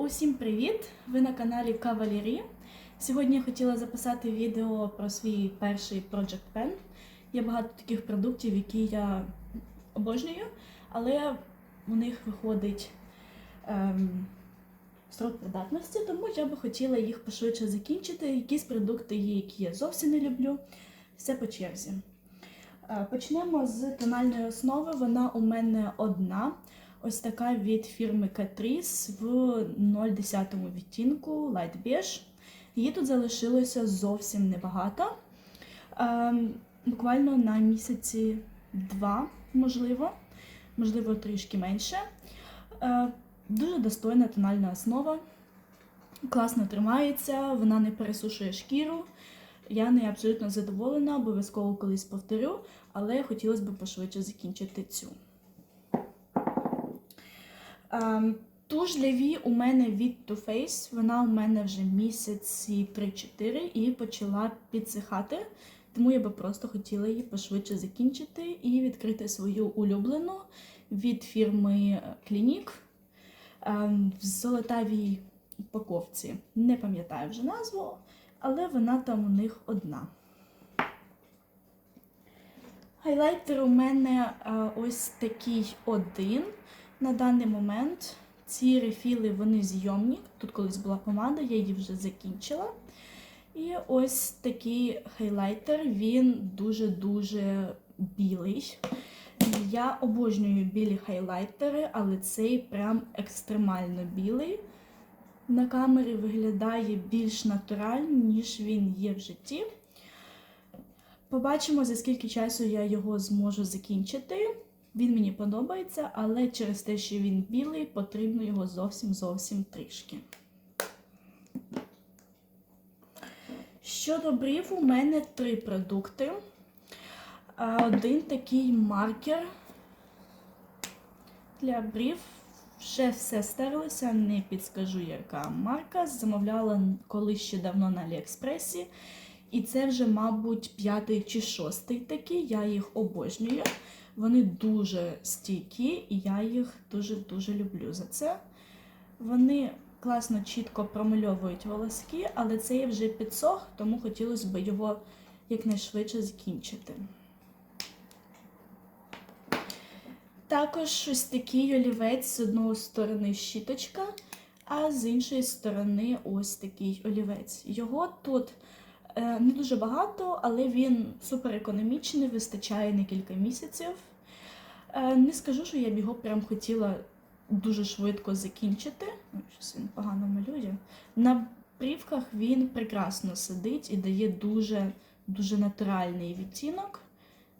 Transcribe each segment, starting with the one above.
Усім привіт! Ви на каналі Кавалері. Сьогодні я хотіла записати відео про свій перший Project Pen. Є багато таких продуктів, які я обожнюю, але у них виходить ем, срок придатності, тому я би хотіла їх пошвидше закінчити. Якісь продукти є, які я зовсім не люблю. Все по черзі. Е, Почнемо з тональної основи. Вона у мене одна. Ось така від фірми Catrice в 010 відтінку Light Beige. Її тут залишилося зовсім небагато. Ем, буквально на місяці два, можливо, можливо, трішки менше. Е, дуже достойна тональна основа. Класно тримається, вона не пересушує шкіру. Я не абсолютно задоволена, обов'язково колись повторю, але хотілося б пошвидше закінчити цю. Ем, Туш для у мене від Too Faced, вона у мене вже місяці 3-4 і почала підсихати, тому я би просто хотіла її пошвидше закінчити і відкрити свою улюблену від фірми Clinique ем, в золотавій упаковці. Не пам'ятаю вже назву, але вона там у них одна. Хайлайтер у мене е, ось такий один на даний момент. Ці рефіли вони зйомні. Тут колись була помада, я її вже закінчила. І ось такий хайлайтер, він дуже-дуже білий. Я обожнюю білі хайлайтери, але цей прям екстремально білий. На камері виглядає більш натурально, ніж він є в житті. Побачимо, за скільки часу я його зможу закінчити. Він мені подобається, але через те, що він білий, потрібно його зовсім-зовсім трішки. Щодо брів, у мене три продукти. Один такий маркер для брів. Ще все стерлося, не підскажу, яка марка. Замовляла колись ще давно на Аліекспресі. І це вже, мабуть, п'ятий чи шостий такий. Я їх обожнюю. Вони дуже стійкі, і я їх дуже-дуже люблю за це. Вони класно, чітко промальовують волоски, але це є вже підсох, тому хотілося б його якнайшвидше закінчити. Також ось такий олівець з одної сторони щіточка, а з іншої сторони ось такий олівець. Його тут не дуже багато, але він супер економічний, вистачає на кілька місяців. Е, Не скажу, що я б його прям хотіла дуже швидко закінчити. Щось він погано малює. На брівках він прекрасно сидить і дає дуже, дуже натуральний відтінок.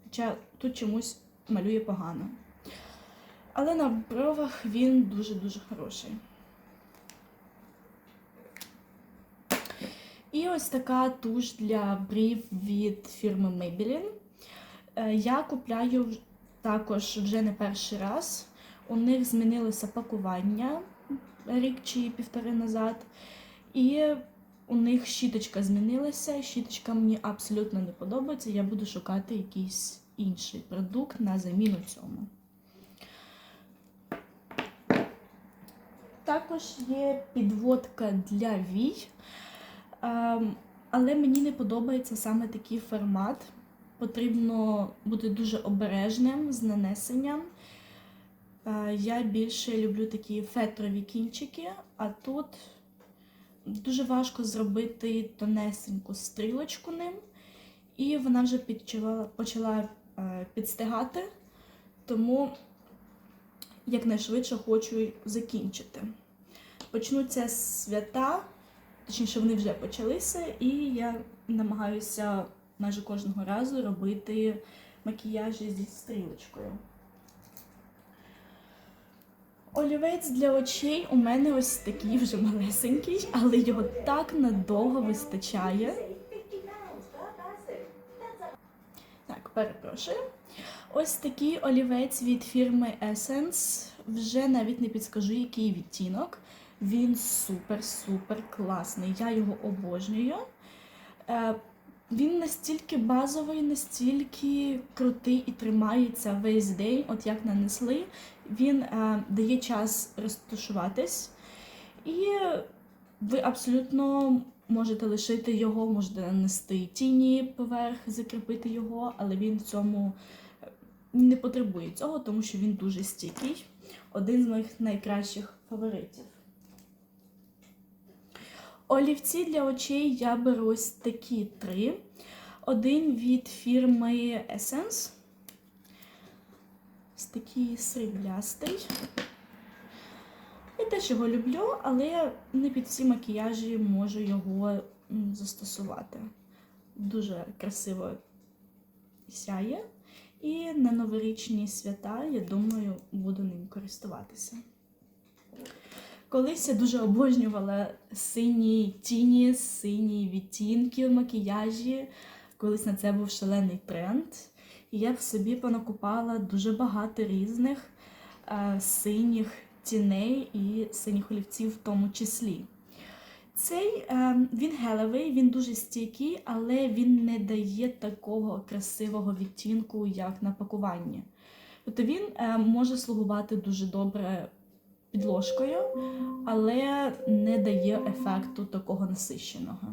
Хоча тут чомусь малює погано. Але на бровах він дуже-дуже хороший. І ось така туш для брів від фірми Maybelline. Е, Я купляю також вже не перший раз. У них змінилося пакування рік чи півтори назад. І у них щіточка змінилася. Щіточка мені абсолютно не подобається. Я буду шукати якийсь інший продукт на заміну цьому. Також є підводка для вій. Ем, але мені не подобається саме такий формат. Потрібно бути дуже обережним з нанесенням. Е, Я більше люблю такі фетрові кінчики, а тут дуже важко зробити тонесеньку стрілочку ним, і вона вже почала, е, підстигати, тому якнайшвидше хочу закінчити. Почнуться свята, точніше, вони вже почалися, і я намагаюся майже кожного разу робити макіяжі зі стрілочкою. Олівець для очей у мене ось такий вже малесенький, але його так надовго вистачає. Так, перепрошую. Ось такий олівець від фірми Essence. Вже навіть не підскажу, який відтінок. Він супер-супер класний. Я його обожнюю. Е, Він настільки базовий, настільки крутий і тримається весь день, от як нанесли. Він е, дає час розташуватись. І ви абсолютно можете лишити його, можете нанести тіні поверх, закріпити його, але він цьому е, не потребує цього, тому що він дуже стійкий. Один з моїх найкращих фаворитів. Олівці для очей я беру ось такі три. Один від фірми Essence. Ось такий сріблястий. Я теж його люблю, але не під всі макіяжі можу його застосувати. Дуже красиво сяє. І на новорічні свята, я думаю, буду ним користуватися. Колись я дуже обожнювала сині тіні, сині відтінки в макіяжі. Колись на це був шалений тренд. І я в собі понакупала дуже багато різних е, синіх тіней і синіх олівців в тому числі. Цей е, він гелевий, він дуже стійкий, але він не дає такого красивого відтінку, як на пакуванні. Тобто він е, може слугувати дуже добре підложкою, але не дає ефекту такого насищеного.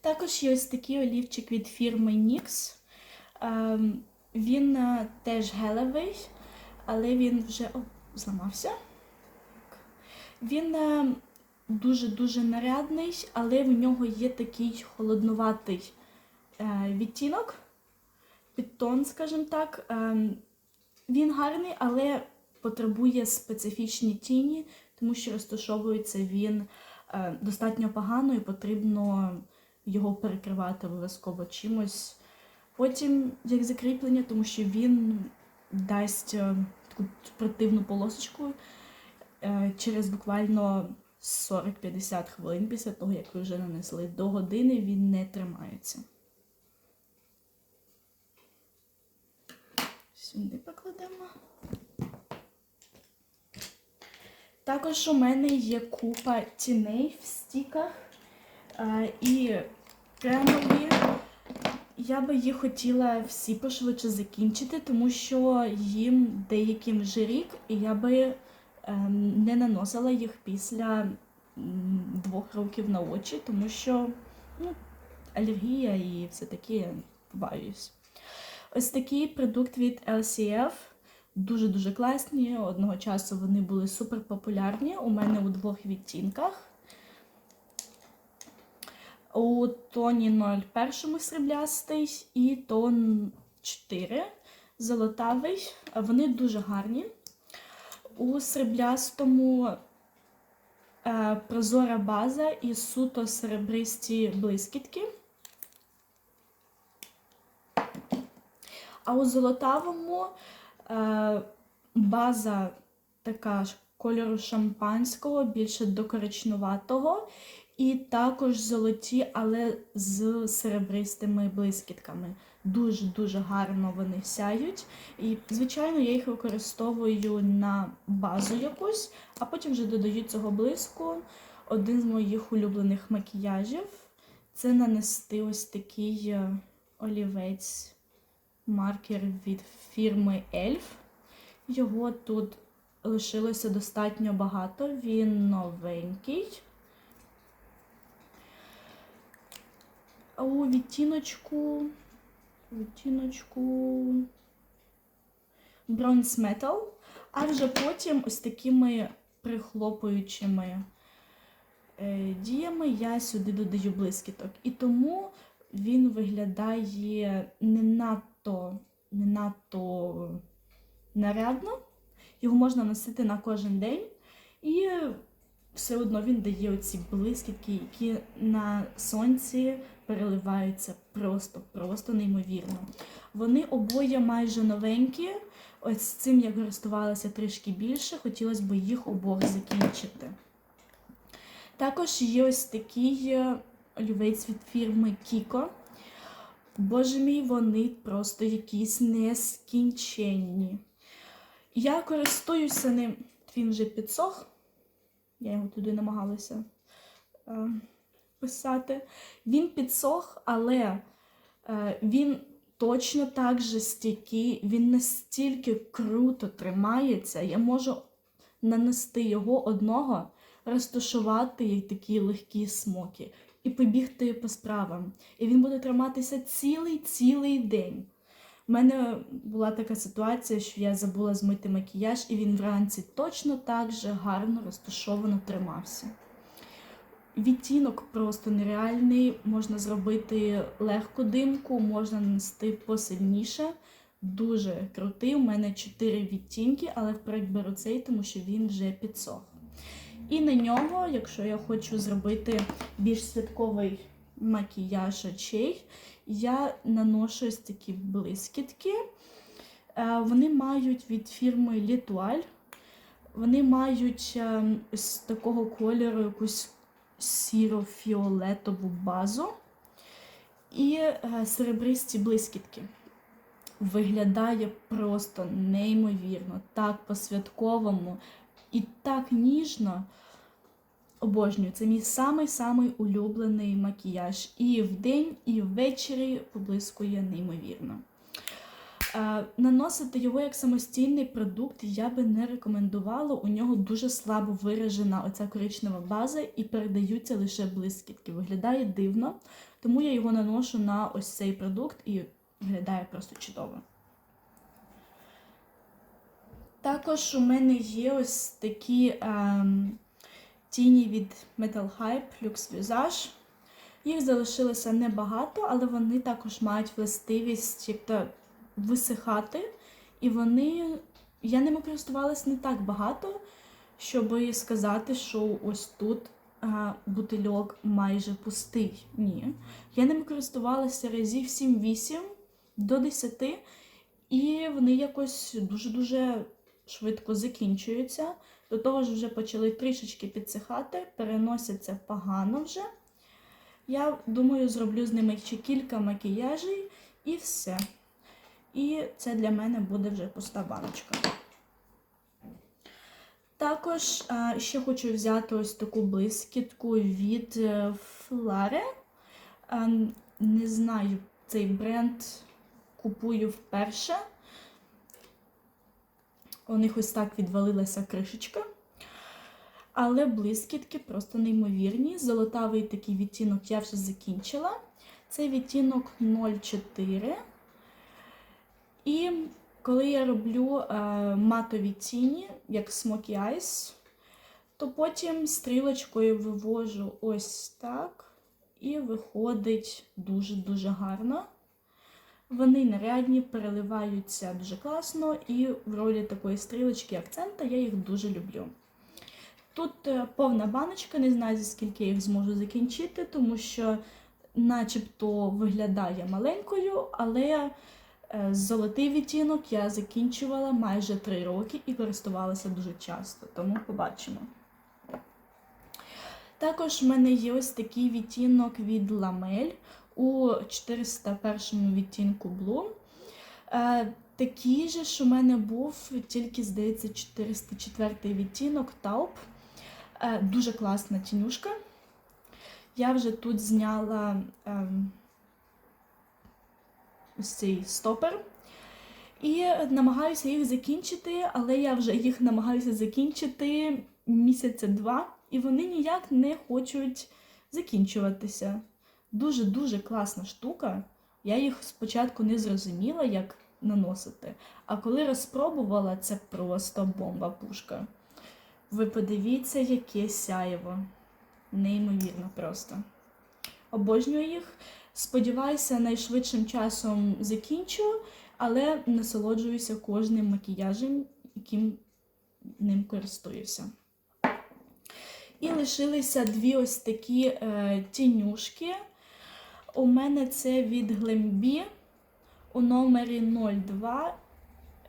Також є ось такий олівчик від фірми NYX. Ем, Він е, теж гелевий, але він вже о, зламався. Він е, дуже-дуже нарядний, але в нього є такий холоднуватий е, відтінок, підтон, скажімо так. Ем, Він гарний, але потребує специфічні тіні, тому що розташовується він е, достатньо погано і потрібно його перекривати обов'язково чимось. Потім як закріплення, тому що він дасть е, таку противну полосочку е, через буквально 40-50 хвилин після того, як ви вже нанесли. До години він не тримається. Сюди покладемо. Також у мене є купа тіней в стіках е, і кремові. Я би їх хотіла всі пошвидше закінчити, тому що їм деяким вже рік, і я би ем, не наносила їх після двох років на очі, тому що ну, алергія і все таке побаюсь. Ось такий продукт від LCF. Дуже-дуже класні. Одного часу вони були супер популярні. У мене у двох відтінках. У тоні 01 сріблястий і тон 4 золотавий. Вони дуже гарні. У сріблястому е, прозора база і суто серебристі блискітки. А у золотавому база така ж кольору шампанського, більше до коричнуватого. І також золоті, але з серебристими блискітками. Дуже-дуже гарно вони сяють. І, звичайно, я їх використовую на базу якусь, а потім вже додаю цього блиску. Один з моїх улюблених макіяжів це нанести ось такий е, олівець маркер від фірми Elf. Його тут лишилося достатньо багато, він новенький. У відтіночку, відтіночку Bronze Metal, а вже потім ось такими прихлопуючими е, діями я сюди додаю блискіток. І тому він виглядає не надто, не надто нарядно. Його можна носити на кожен день. І все одно він дає оці блискітки, які на сонці переливаються просто-просто неймовірно. Вони обоє майже новенькі. Ось цим я користувалася трішки більше, хотілося б їх обох закінчити. Також є ось такий е, олівець від фірми Kiko. Боже мій, вони просто якісь нескінченні. Я користуюся ним, він вже підсох. Я його туди намагалася е, писати. Він підсох, але е, він точно так же стійкий, він настільки круто тримається. Я можу нанести його одного, розташувати як такі легкі смоки і побігти по справам. І він буде триматися цілий-цілий день. У мене була така ситуація, що я забула змити макіяж, і він вранці точно так же гарно розташовано тримався. Відтінок просто нереальний, можна зробити легку димку, можна нанести посильніше. Дуже крутий. У мене 4 відтінки, але вперед беру цей, тому що він вже підсох. І на нього, якщо я хочу зробити більш святковий макіяж очей, я наношу ось такі блискітки. Е, Вони мають від фірми Litual. Вони мають е, з такого кольору якусь сіро-фіолетову базу і е, серебристі блискітки. Виглядає просто неймовірно, так по-святковому і так ніжно. Обожнюю, це мій самий-самий улюблений макіяж. І вдень, і ввечері поблискує неймовірно. Е, Наносити його як самостійний продукт я би не рекомендувала. У нього дуже слабо виражена оця коричнева база і передаються лише блискітки. Виглядає дивно, тому я його наношу на ось цей продукт і виглядає просто чудово. Також у мене є ось такі ем, тіні від Metal Hype Lux Visage. Їх залишилося небагато, але вони також мають властивість як то висихати. І вони. Я ними користувалась не так багато, щоб сказати, що ось тут а, бутильок майже пустий. Ні. Я ними користувалася разів 7-8 до 10, і вони якось дуже-дуже швидко закінчуються. До того ж, вже почали трішечки підсихати, переносяться погано вже. Я думаю, зроблю з ними ще кілька макіяжів і все. І це для мене буде вже пуста баночка. Також а, ще хочу взяти ось таку блискітку від Фларе. Не знаю, цей бренд купую вперше. У них ось так відвалилася кришечка. Але блискітки просто неймовірні. Золотавий такий відтінок я вже закінчила. Це відтінок 04. І коли я роблю е, матові тіні, як Smoky Eyes, то потім стрілочкою вивожу ось так. І виходить дуже-дуже гарно. Вони нарядні, переливаються дуже класно, і в ролі такої стрілочки акцента я їх дуже люблю. Тут е, повна баночка, не знаю, за скільки я їх зможу закінчити, тому що начебто виглядає маленькою, але е, золотий відтінок я закінчувала майже 3 роки і користувалася дуже часто, тому побачимо. Також в мене є ось такий відтінок від Ламель у 401 відтінку Blue. Е, такий же ж у мене був, тільки, здається, 404 відтінок Taupe. Е, дуже класна тінюшка. Я вже тут зняла е, ось цей стопер. І намагаюся їх закінчити, але я вже їх намагаюся закінчити місяця два, і вони ніяк не хочуть закінчуватися. Дуже-дуже класна штука. Я їх спочатку не зрозуміла, як наносити. А коли розпробувала, це просто бомба-пушка. Ви подивіться, яке сяєво. Неймовірно просто. Обожнюю їх. Сподіваюся, найшвидшим часом закінчу, але насолоджуюся кожним макіяжем, яким ним користуюся. І лишилися дві ось такі е, тінюшки. У мене це від Глембі у номері 02.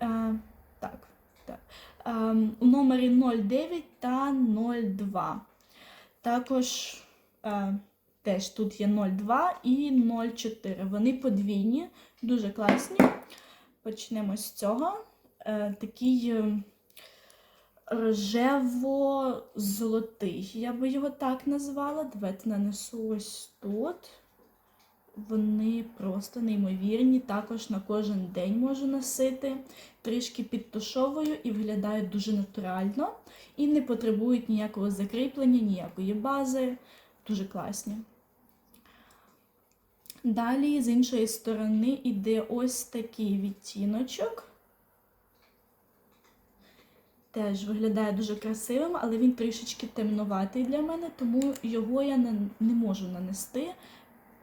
Е, так, так. Е, у номері 09 та 02. Також е, теж тут є 02 і 04. Вони подвійні, дуже класні. Почнемо з цього. Е, такий рожево-золотий. Я би його так назвала. Давайте нанесу ось тут. Вони просто неймовірні. Також на кожен день можу носити. Трішки підтушовую і виглядають дуже натурально. І не потребують ніякого закріплення, ніякої бази. Дуже класні. Далі, з іншої сторони, іде ось такий відтіночок. Теж виглядає дуже красивим, але він трішечки темнуватий для мене, тому його я не можу нанести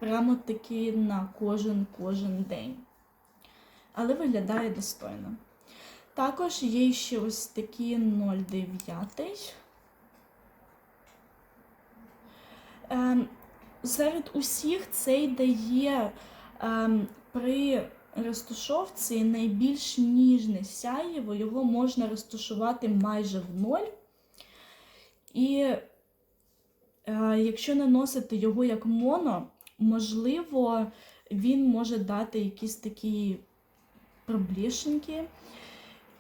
прямо таки на кожен кожен день. Але виглядає достойно. Також є ще ось такі 0,9. Ем, серед усіх цей дає ем, при розтушовці найбільш ніжне сяєво, його можна розташувати майже в ноль. І е, якщо наносити його як моно, можливо, він може дати якісь такі проблішеньки.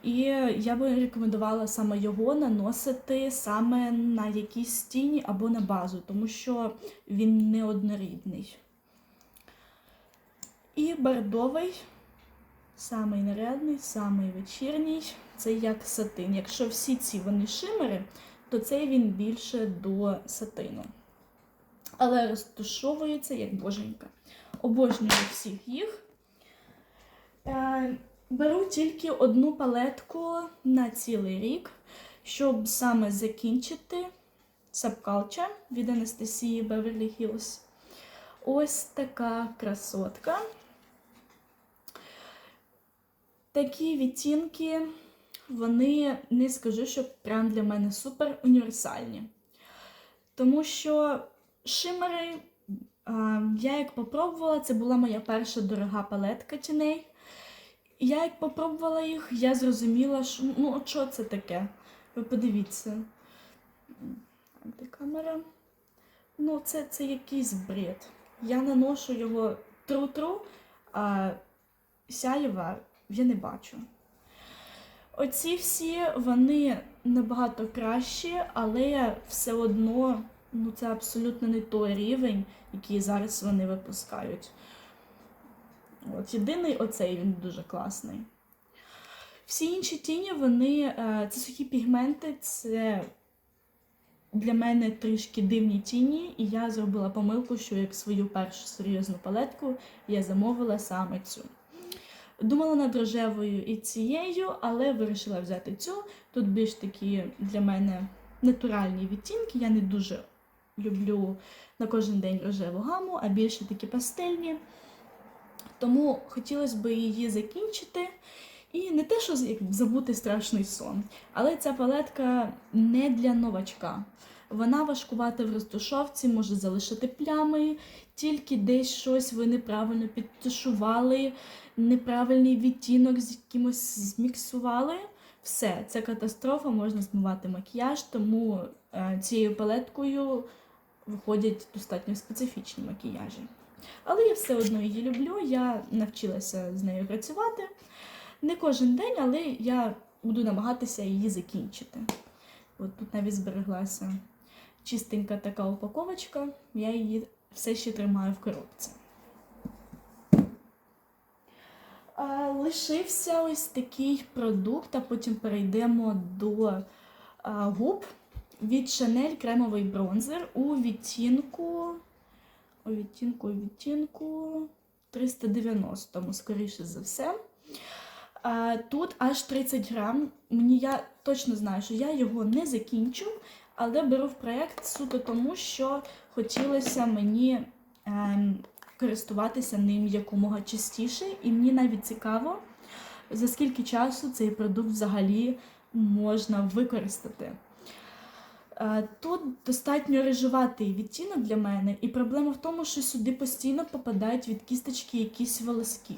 І я би рекомендувала саме його наносити саме на якісь тіні або на базу, тому що він неоднорідний. І бордовий, самий нарядний, самий вечірній, це як сатин. Якщо всі ці вони шимери, то цей він більше до сатину. Але розташовується як боженька. Обожнюю всіх їх. Е, Беру тільки одну палетку на цілий рік, щоб саме закінчити Subculture від Анастасії Beverly Hills. Ось така красотка. Такі відтінки, вони не скажу, що прям для мене супер універсальні. Тому що шимери, я як попробувала, це була моя перша дорога палетка тіней. Я як попробувала їх, я зрозуміла, що ну що це таке? Ви подивіться. Де? Ну, це, це якийсь бред. Я наношу його тру-тру, а сяєва я не бачу. Оці всі вони набагато кращі, але все одно ну, це абсолютно не той рівень, який зараз вони випускають. От, єдиний оцей він дуже класний. Всі інші тіні, вони е, це сухі пігменти, це для мене трішки дивні тіні, і я зробила помилку, що як свою першу серйозну палетку я замовила саме цю. Думала над рожевою і цією, але вирішила взяти цю. Тут більш такі для мене натуральні відтінки. Я не дуже люблю на кожен день рожеву гаму, а більше такі пастельні. Тому хотілося б її закінчити. І не те, що забути страшний сон, але ця палетка не для новачка. Вона важкувата в розтушовці, може залишити плями, тільки десь щось ви неправильно підтушували, неправильний відтінок з якимось зміксували. Все, це катастрофа, можна змивати макіяж, тому е, цією палеткою виходять достатньо специфічні макіяжі. Але я все одно її люблю, я навчилася з нею працювати. Не кожен день, але я буду намагатися її закінчити. От тут навіть збереглася чистенька така упаковочка, я її все ще тримаю в коробці. Лишився ось такий продукт, а потім перейдемо до губ від Chanel кремовий бронзер у відтінку. У відтінку, у відтінку 390, скоріше за все. Тут аж 30 грам. Мені я точно знаю, що я його не закінчу, але беру в проєкт суто тому, що хотілося мені ем, користуватися ним якомога частіше, і мені навіть цікаво, за скільки часу цей продукт взагалі можна використати. Е, Тут достатньо рижуватий відтінок для мене, і проблема в тому, що сюди постійно попадають від кісточки якісь волоски.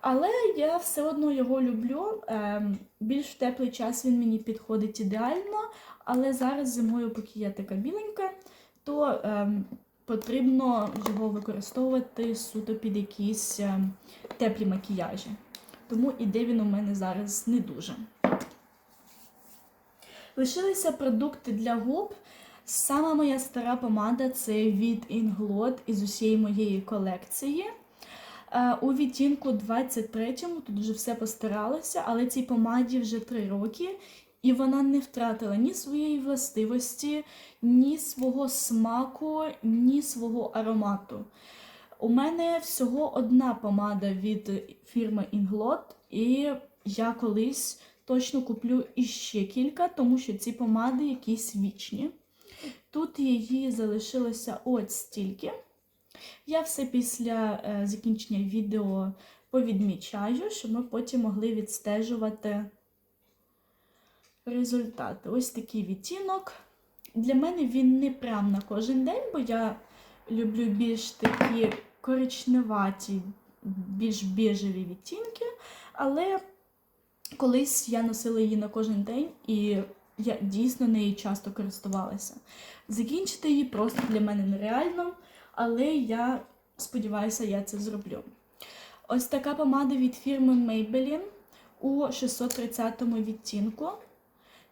Але я все одно його люблю. Ем, Більш в теплий час він мені підходить ідеально, але зараз зимою, поки я така біленька, то ем, потрібно його використовувати суто під якісь теплі макіяжі. Тому іде він у мене зараз не дуже. Лишилися продукти для губ. Сама моя стара помада це від Inglot із усієї моєї колекції. Е, У відтінку 23-му тут вже все постаралося, але цій помаді вже 3 роки, і вона не втратила ні своєї властивості, ні свого смаку, ні свого аромату. У мене всього одна помада від фірми Inglot, і я колись точно куплю іще кілька, тому що ці помади якісь вічні. Тут її залишилося от стільки. Я все після е, закінчення відео повідмічаю, щоб ми потім могли відстежувати результати. Ось такий відтінок. Для мене він не прям на кожен день, бо я люблю більш такі коричневаті, більш біжеві відтінки. Але колись я носила її на кожен день і я дійсно нею часто користувалася. Закінчити її просто для мене нереально, але я сподіваюся, я це зроблю. Ось така помада від фірми Maybelline у 630 відтінку.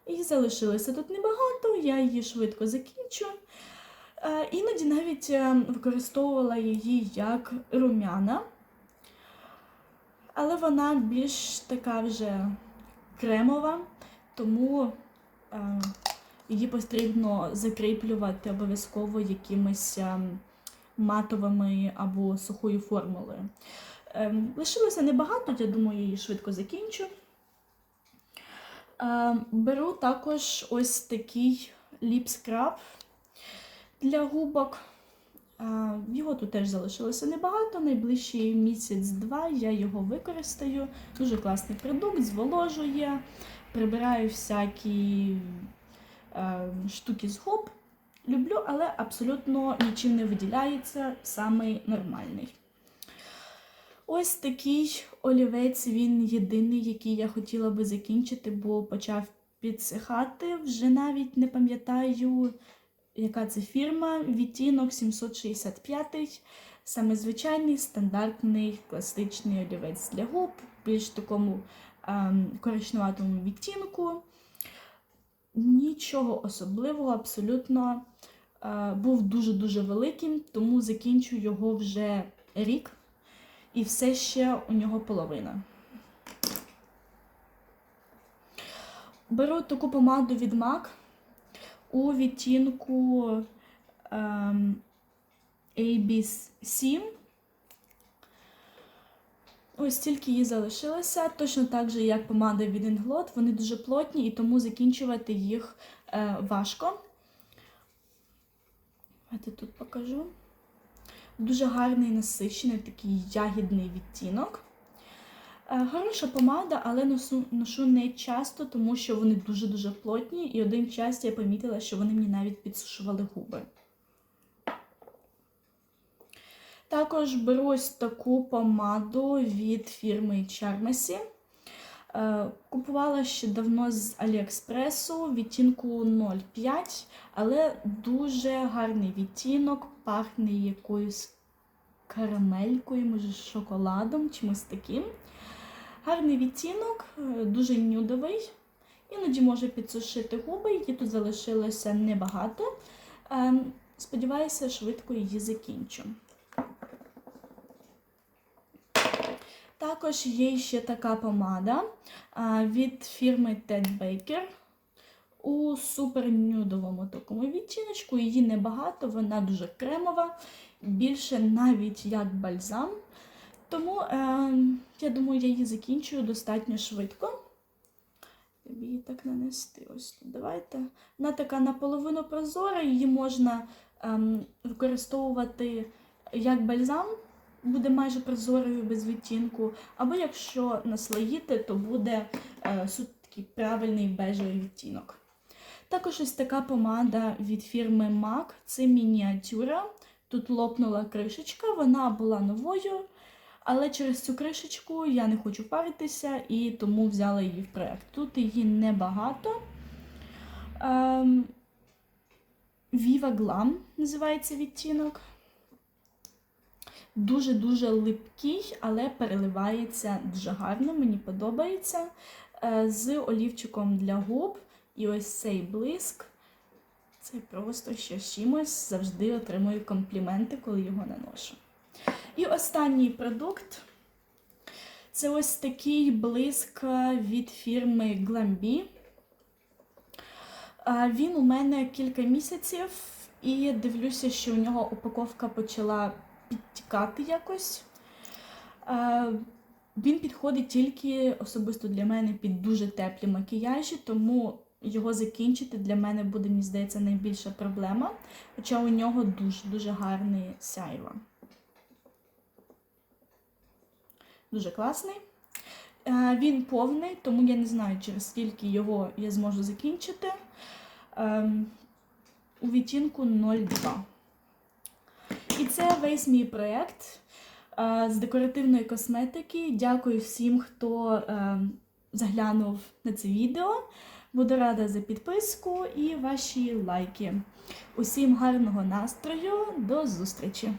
І залишилося тут небагато, я її швидко закінчу. Е, Іноді навіть е, використовувала її як румяна, але вона більш така вже кремова, тому е, її потрібно закріплювати обов'язково якимись е, матовими або сухою формулою. Е, Лишилося небагато, я думаю, її швидко закінчу. Беру також ось такий ліп-скраб для губок. Його тут теж залишилося небагато. Найближчий місяць-два я його використаю. Дуже класний продукт, зволожує, прибираю всякі е, штуки з губ. Люблю, але абсолютно нічим не виділяється, самий нормальний. Ось такий олівець, він єдиний, який я хотіла би закінчити, бо почав підсихати. Вже навіть не пам'ятаю, яка це фірма. Відтінок 765. Саме звичайний стандартний класичний олівець для губ, більш такому ем, коричневатому відтінку. Нічого особливого, абсолютно е, був дуже-дуже великим, тому закінчу його вже рік. І все ще у нього половина. Беру таку помаду від MAC у відтінку ем, AB7. Ось тільки її залишилося. Точно так же, як помада від Inglot. Вони дуже плотні і тому закінчувати їх е, важко. Давайте тут покажу. Дуже гарний насичений такий ягідний відтінок. Е, Хороша помада, але ношу, ношу не часто, тому що вони дуже-дуже плотні, і один час я помітила, що вони мені навіть підсушували губи. Також беру ось таку помаду від фірми Charmesy. Е, Купувала ще давно з Аліекспресу відтінку 0,5, але дуже гарний відтінок, пахне якоюсь карамелькою, може шоколадом, чимось таким. Гарний відтінок, е, дуже нюдовий. Іноді може підсушити губи, її тут залишилося небагато. Е, Сподіваюся, швидко її закінчу. Також є ще така помада від фірми Ted Baker у супернюдовому такому відтіночку. Її небагато, вона дуже кремова, більше навіть як бальзам. Тому е, я думаю, я її закінчую достатньо швидко. Тобі її так нанести. Ось тут. Давайте. Вона така наполовину прозора, її можна ем, використовувати як бальзам буде майже прозорою без відтінку. Або якщо наслоїти, то буде е, такий правильний бежевий відтінок. Також ось така помада від фірми MAC. Це мініатюра. Тут лопнула кришечка, вона була новою, але через цю кришечку я не хочу паритися і тому взяла її в проєкт. Тут її небагато. Ем, Viva Glam називається відтінок. Дуже-дуже липкий, але переливається дуже гарно, мені подобається. Е, З олівчиком для губ і ось цей блиск. Це просто ще чимось. Завжди отримую компліменти, коли його наношу. І останній продукт це ось такий блиск від фірми Glambi. Він у мене кілька місяців, і дивлюся, що у нього упаковка почала підтікати якось. Він підходить тільки особисто для мене під дуже теплі макіяжі, тому його закінчити для мене буде, мені здається, найбільша проблема. Хоча у нього дуже-дуже гарний сяйва. Дуже класний. Е, Він повний, тому я не знаю, через скільки його я зможу закінчити. Ем, У відтінку 02. І це весь мій проєкт е, з декоративної косметики. Дякую всім, хто е, заглянув на це відео. Буду рада за підписку і ваші лайки. Усім гарного настрою, до зустрічі!